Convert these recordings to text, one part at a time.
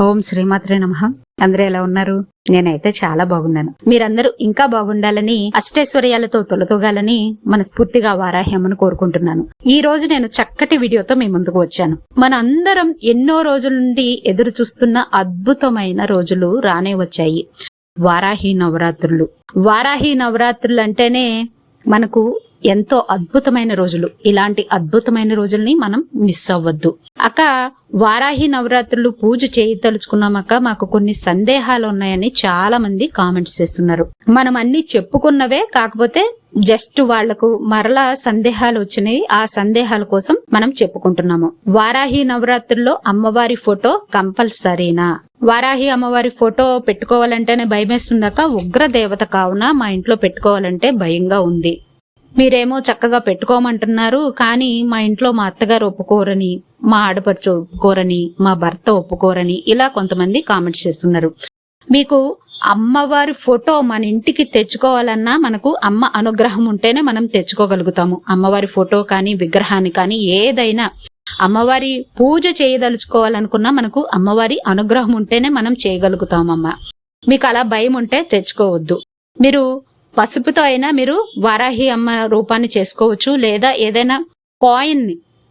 ఓం శ్రీమాత్రే నమ. అందరూ ఎలా ఉన్నారు? నేనైతే చాలా బాగున్నాను. మీరందరూ ఇంకా బాగుండాలని అష్టైశ్వర్యాలతో తొలతొగాలని మనస్ఫూర్తిగా వారాహ్యమని కోరుకుంటున్నాను. ఈ రోజు నేను చక్కటి వీడియోతో మీ ముందుకు వచ్చాను. మన అందరం ఎన్నో రోజుల నుండి ఎదురు చూస్తున్న అద్భుతమైన రోజులు రానే వచ్చాయి. వారాహి నవరాత్రులు. వారాహి నవరాత్రులు అంటేనే మనకు ఎంతో అద్భుతమైన రోజులు. ఇలాంటి అద్భుతమైన రోజుల్ని మనం మిస్ అవ్వద్దు. అక్క వారాహి నవరాత్రులు పూజ చేయదలుచుకున్నామక్క మాకు కొన్ని సందేహాలు ఉన్నాయని చాలా మంది కామెంట్స్ చేస్తున్నారు. మనం అన్ని చెప్పుకున్నవే కాకపోతే జస్ట్ వాళ్ళకు మరలా సందేహాలు వచ్చినాయి. ఆ సందేహాల కోసం మనం చెప్పుకుంటున్నాము. వారాహి నవరాత్రుల్లో అమ్మవారి ఫోటో కంపల్సరీనా? వారాహి అమ్మవారి ఫోటో పెట్టుకోవాలంటేనే భయమేస్తుందాక ఉగ్ర దేవత కావున మా ఇంట్లో పెట్టుకోవాలంటే భయంగా ఉంది. మీరేమో చక్కగా పెట్టుకోమంటున్నారు కానీ మా ఇంట్లో మా అత్తగారు ఒప్పుకోరని మా ఆడపడుచు ఒప్పుకోరని మా భర్త ఒప్పుకోరని ఇలా కొంతమంది కామెంట్స్ చేస్తున్నారు. మీకు అమ్మవారి ఫోటో మన ఇంటికి తెచ్చుకోవాలన్నా మనకు అమ్మ అనుగ్రహం ఉంటేనే మనం తెచ్చుకోగలుగుతాము. అమ్మవారి ఫోటో కానీ విగ్రహాన్ని కానీ ఏదైనా అమ్మవారి పూజ చేయదలుచుకోవాలనుకున్నా మనకు అమ్మవారి అనుగ్రహం ఉంటేనే మనం చేయగలుగుతామమ్మ. మీకు అలా భయం ఉంటే తెచ్చుకోవద్దు. మీరు పసుపుతో అయినా మీరు వారాహి అమ్మ రూపాన్ని చేసుకోవచ్చు లేదా ఏదైనా కాయిన్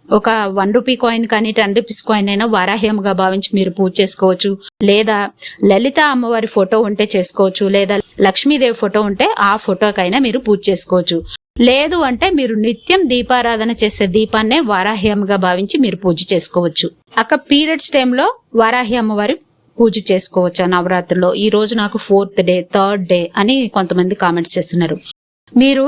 ఒక వన్ రూపీ కాయిన్ కానీ టెన్ రూపీస్ కాయిన్ అయినా వారాహ్యంగా భావించి మీరు పూజ చేసుకోవచ్చు. లేదా లలిత అమ్మవారి ఫోటో ఉంటే చేసుకోవచ్చు లేదా లక్ష్మీదేవి ఫోటో ఉంటే ఆ ఫోటోకైనా మీరు పూజ చేసుకోవచ్చు. లేదు అంటే మీరు నిత్యం దీపారాధన చేసే దీపాన్నే వారాహి అమ్మగా భావించి మీరు పూజ చేసుకోవచ్చు. అక్క పీరియడ్స్ టైంలో వారాహి అమ్మవారి పూజ చేసుకోవచ్చా నవరాత్రిలో? ఈ రోజు నాకు ఫోర్త్ డే థర్డ్ డే అని కొంతమంది కామెంట్స్ చేస్తున్నారు. మీరు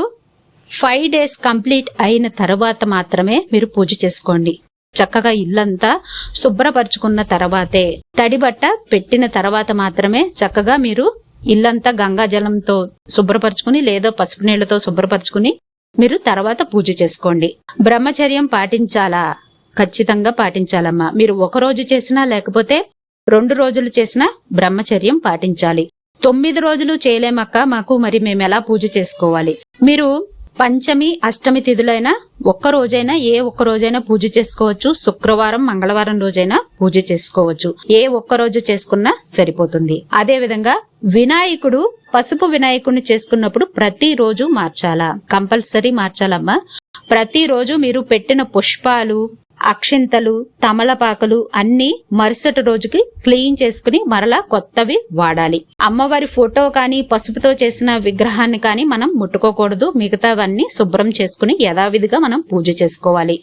ఫైవ్ డేస్ కంప్లీట్ అయిన తర్వాత మాత్రమే మీరు పూజ చేసుకోండి. చక్కగా ఇల్లంతా శుభ్రపరుచుకున్న తర్వాతే తడిబట్ట పెట్టిన తర్వాత మాత్రమే చక్కగా మీరు ఇల్లంతా గంగా జలంతో శుభ్రపరచుకుని లేదా పసుపు నీళ్ళతో శుభ్రపరచుకుని మీరు తర్వాత పూజ చేసుకోండి. బ్రహ్మచర్యం పాటించాలా? ఖచ్చితంగా పాటించాలమ్మా. మీరు ఒక రోజు చేసినా లేకపోతే రెండు రోజులు చేసిన బ్రహ్మచర్యం పాటించాలి. తొమ్మిది రోజులు చేయలేమక్క మాకు మరి మేము ఎలా పూజ చేసుకోవాలి? మీరు పంచమి అష్టమి తిథులైనా ఒక్క రోజైనా ఏ ఒక్క రోజైనా పూజ చేసుకోవచ్చు. శుక్రవారం మంగళవారం రోజైనా పూజ చేసుకోవచ్చు. ఏ ఒక్క రోజు చేసుకున్నా సరిపోతుంది. అదే విధంగా వినాయకుడు పసుపు వినాయకుడిని చేసుకున్నప్పుడు ప్రతి రోజు మార్చాలా? కంపల్సరీ మార్చాలమ్మా. ప్రతిరోజు మీరు పెట్టిన పుష్పాలు అక్షింతలు తమలపాకులు అన్ని మరుసటి రోజుకి క్లీన్ చేసుకుని మరలా కొత్తవి వాడాలి. అమ్మవారి ఫోటో కానీ పసుపుతో చేసిన విగ్రహాన్ని కానీ మనం ముట్టుకోకూడదు. మిగతావన్నీ శుభ్రం చేసుకుని యథావిధిగా మనం పూజ చేసుకోవాలి.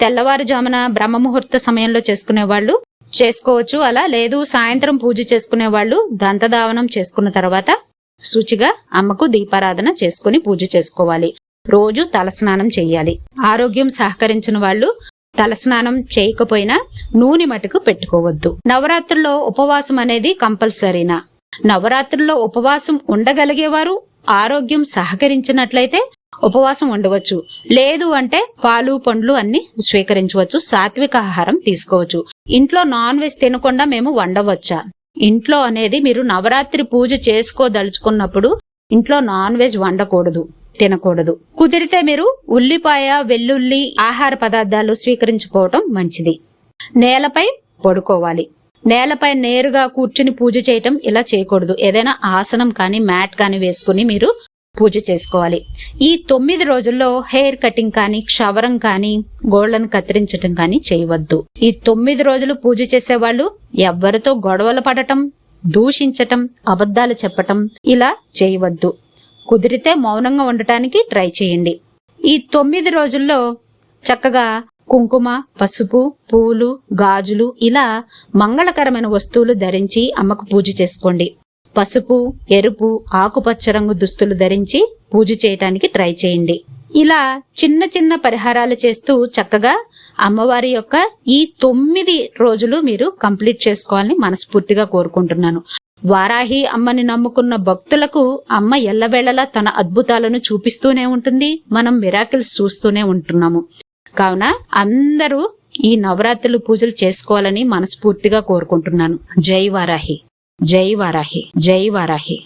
తెల్లవారుజామున బ్రహ్మ ముహూర్త సమయంలో చేసుకునే వాళ్ళు చేసుకోవచ్చు. అలా లేదు సాయంత్రం పూజ చేసుకునే వాళ్ళు దంతదావనం చేసుకున్న తర్వాత శుచిగా అమ్మకు దీపారాధన చేసుకుని పూజ చేసుకోవాలి. రోజు తలస్నానం చేయాలి. ఆరోగ్యం సహకరించిన వాళ్ళు తలస్నానం చేయకపోయినా నూనె మటుకు పెట్టుకోవద్దు. నవరాత్రుల్లో ఉపవాసం అనేది కంపల్సరీనా? నవరాత్రుల్లో ఉపవాసం ఉండగలిగేవారు ఆరోగ్యం సహకరించినట్లయితే ఉపవాసం ఉండవచ్చు. లేదు అంటే పాలు పండ్లు అన్ని స్వీకరించవచ్చు. సాత్విక ఆహారం తీసుకోవచ్చు. ఇంట్లో నాన్ వెజ్ తినకుండా మేము వండవచ్చా? ఇంట్లో అనేది మీరు నవరాత్రి పూజ చేసుకోదలుచుకున్నప్పుడు ఇంట్లో నాన్ వెజ్ వండకూడదు. తినకూడదు. కుదిరితే మీరు ఉల్లిపాయ వెల్లుల్లి ఆహార పదార్థాలు స్వీకరించుకోవటం మంచిది. నేలపై పడుకోవాలి. నేలపై నేరుగా కూర్చుని పూజ చేయటం ఇలా చేయకూడదు. ఏదైనా ఆసనం కానీ మ్యాట్ కానీ వేసుకుని మీరు పూజ చేసుకోవాలి. ఈ తొమ్మిది రోజుల్లో హెయిర్ కటింగ్ కానీ క్షవరం కానీ గోళ్ళను కత్తిరించటం కానీ చేయవద్దు. ఈ తొమ్మిది రోజులు పూజ చేసేవాళ్ళు ఎవరితో గొడవలు పడటం దూషించటం అబద్ధాలు చెప్పటం ఇలా చేయవద్దు. కుదిరితే మౌనంగా ఉండటానికి ట్రై చేయండి. ఈ తొమ్మిది రోజుల్లో చక్కగా కుంకుమ పసుపు పూలు గాజులు ఇలా మంగళకరమైన వస్తువులు ధరించి అమ్మకు పూజ చేసుకోండి. పసుపు ఎరుపు ఆకుపచ్చ రంగు దుస్తులు ధరించి పూజ చేయటానికి ట్రై చేయండి. ఇలా చిన్న చిన్న పరిహారాలు చేస్తూ చక్కగా అమ్మవారి యొక్క ఈ తొమ్మిది రోజులు మీరు కంప్లీట్ చేసుకోవాలని మనస్ఫూర్తిగా కోరుకుంటున్నాను. వారాహి అమ్మని నమ్ముకున్న భక్తులకు అమ్మ ఎల్లవేళలా తన అద్భుతాలను చూపిస్తూనే ఉంటుంది. మనం మిరాకిల్స్ చూస్తూనే ఉంటున్నాము. కావున అందరూ ఈ నవరాత్రులు పూజలు చేసుకోవాలని మనస్ఫూర్తిగా కోరుకుంటున్నాను. జై వారాహి. జై వారాహి. జై వారాహి.